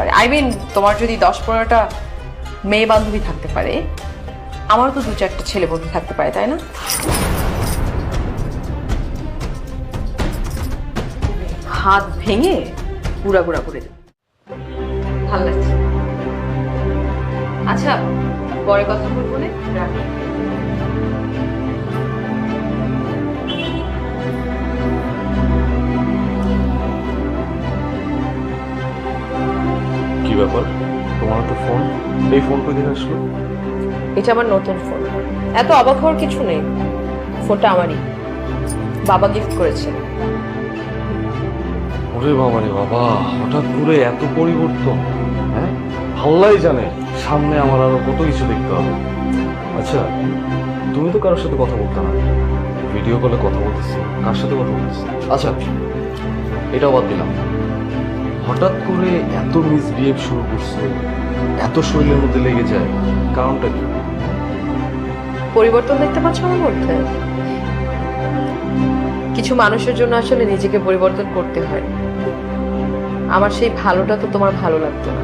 পারে। I mean তোমার যদি দশ পনেরোটা মেয়ে বান্ধবী থাকতে পারে, আমারও তো দু চারটা ছেলে বন্ধু থাকতে পারে, তাই না? হাত ভেঙে গুড়া গুড়া করে দেবে। ভালো লাগছে। আচ্ছা পরে কথা বলব রাখি। ব্যাপার? তোমার তো ফোন এই ফোন দিকে আসলো? এটা আমার নতুন ফোন এত অবাক হওয়ার কিছু নেই। ফোনটা আমারই। বাবা গিফট করেছে। ওরে বাবা রে বাবা হঠাৎ করে এত পরিবর্তন হ্যাঁ? আল্লাহ জানে সামনে আমার আরও কত কিছু দেখতে হবে। আচ্ছা তুমি তো কারোর সাথে কথা বলতে না। ভিডিও কলে কথা বলতেছো। কার সাথে কথা বলতেছো? আচ্ছা এটাও বাদ দিলাম। হঠাৎ করে এত মিসবিহেভ শুরু করছে এত শরীরের মধ্যে লেগে যায় কারণটা কি? পরিবর্তন দেখতে পাচ্ছ আমার মধ্যে? কিছু মানুষের জন্য আসলে নিজেকে পরিবর্তন করতে হয়। আমার সেই ভালোটা তো তোমার ভালো লাগতো না।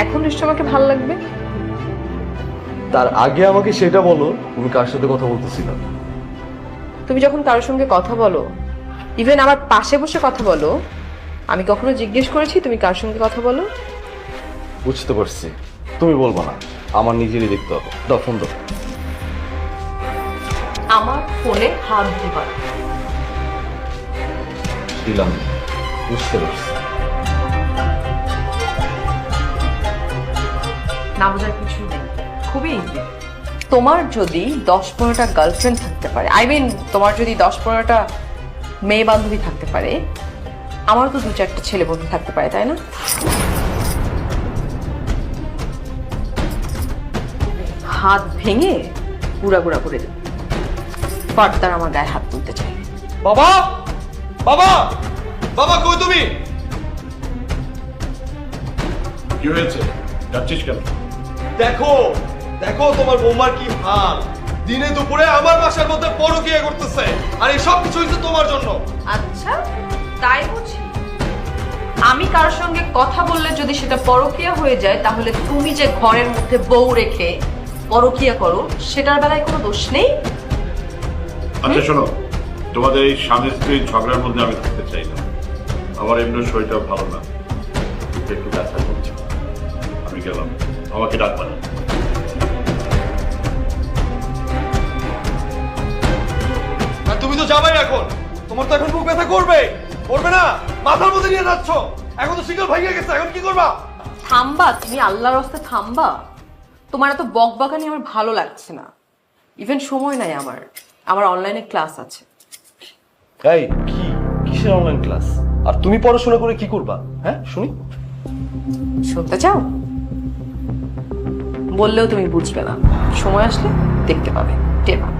এখন নিশ্চয় আমাকে ভালো লাগবে? তার আগে আমাকে সেটা বলো তুমি কার সাথে কথা বলতেছিলা তুমি যখন কারোর সঙ্গে কথা বলো ইভেন আমার পাশে বসে কথা বলো আমি কখনো জিজ্ঞেস করেছি তুমি কার সঙ্গে কথা বলো? বুঝতে পারছি। তুমি বলব না। আমার নিজেরই দেখতে হবে। দাও ফোন দাও। আমার ফোনে হাত দিবা দিলাম। বুঝতে পারছি। না বোঝার কিছু নেই। খুবই ইজি তোমার যদি দশ পনেরোটা গার্লফ্রেন্ড থাকতে পারে আই মিন তোমার যদি দশ পনেরোটা মেয়ে বান্ধবী থাকতে পারে আমারও তো দু চারটে ছেলে বন্ধু থাকতে পারে তাই না? হাত ভেঙে গুড়া গুড়া করে দেবে ফার্দার আমার গায়ে হাত তুলতে চাই। বাবা! বাবা! বাবা কই তুমি? কি হয়েছে? যাচ্ছিস কেন? দেখো দেখো তোমার বৌমার কি হাল। দিনে দুপুরে আমার বাসার মধ্যে পরকিয়া করতেছে আর এই সব কিছু হচ্ছে তোমার জন্য। আচ্ছা। কারোর সঙ্গে কথা বললে যদি সেটা পরকিয়া হয়ে যায় তাহলে তুমি যে ঘরের মধ্যে বউ রেখে পরকিয়া করো সেটার বেলায় কোনো দোষ নেই? আচ্ছা শোনো তোমাদের এই স্বামী স্ত্রীর ঝগড়ার মধ্যে আমি থাকতে চাই না। আমার এমনি শরীরটা ভালো না। একটু ব্যথা করছে। আমি গেলাম। আমাকে ডাকবা না। আর তুমি তো যাবাই এখন। তোমার তো এখন বুক ব্যথা করবে করবে না। মাথার মধ্যে নিয়ে যাচ্ছ। এখন তো সিঙ্গেল ভাইয়া গেছে এখন কি করবা? থামবা তুমি আল্লাহর রাস্তায় থামবা। তোমার এত বকবাগানি আমার ভালো লাগছে না। ইভেন সময় নাই আমার। আমার অনলাইনে ক্লাস আছে। এই কি? কিসের অনলাইন ক্লাস আর তুমি পড়াশোনা করে কি করবা? হ্যাঁ শুনি। শুনতে চাও? বললেও তুমি বুঝবে না। সময় আসলে দেখতে পাবে টের পাবে।